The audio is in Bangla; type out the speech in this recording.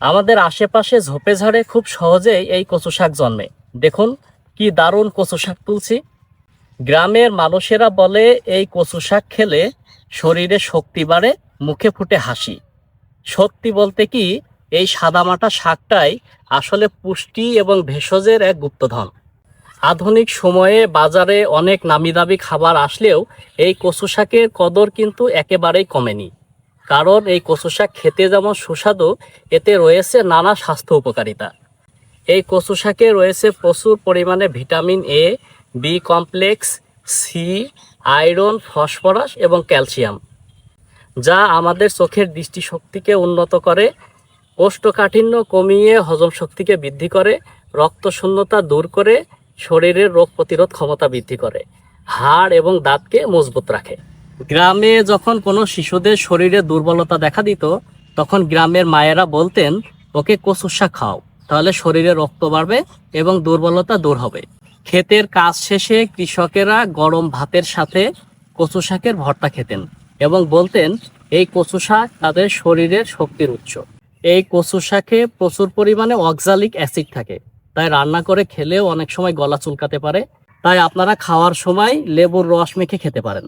আমাদের আশেপাশে ঝোপে ঝাড়ে খুব সহজেই এই কচু শাক জন্মে। দেখুন, কি দারুণ কচু শাক তুলছি। গ্রামের মানুষেরা বলে, এই কচু শাক খেলে শরীরে শক্তি বাড়ে, মুখে ফুটে হাসি। সত্যি বলতে কি, এই সাদামাটা শাকটাই আসলে পুষ্টি এবং ভেষজের এক গুপ্তধন। আধুনিক সময়ে বাজারে অনেক নামি দামি খাবার আসলেও এই কচু শাকের কদর কিন্তু একেবারেই কমেনি। কারণ এই কচু শাক খেতে যেমন সুস্বাদু, এতে রয়েছে নানা স্বাস্থ্য উপকারিতা। এই কচু শাকে রয়েছে প্রচুর পরিমাণে vitamin A, B complex, C, iron, phosphorus এবং ক্যালসিয়াম, যা আমাদের চোখের দৃষ্টিশক্তিকে উন্নত করে, কোষ্ঠকাঠিন্য কমিয়ে হজম শক্তিকে বৃদ্ধি করে রক্ত শূন্যতা দূর করে, শরীরের রোগ প্রতিরোধ ক্ষমতা বৃদ্ধি করে, হাড় এবং দাঁতকে মজবুত রাখে। গ্রামে যখন কোনো শিশুদের শরীরে দুর্বলতা দেখা দিত, তখন গ্রামের মায়েরা বলতেন, ওকে কচু শাক খাও, তাহলে শরীরে রক্ত বাড়বে এবং দুর্বলতা দূর হবে। ক্ষেতের কাজ শেষে কৃষকেরা গরম ভাতের সাথে কচু শাকের ভর্তা খেতেন এবং বলতেন, এই কচু শাক তাদের শরীরের শক্তির উৎস। এই কচু শাকে প্রচুর পরিমাণে অক্সালিক অ্যাসিড থাকে। তাই রান্না করে খেলেও অনেক সময় গলা চুলকাতে পারে। তাই আপনারা খাওয়ার সময় লেবুর রস মেখে খেতে পারেন।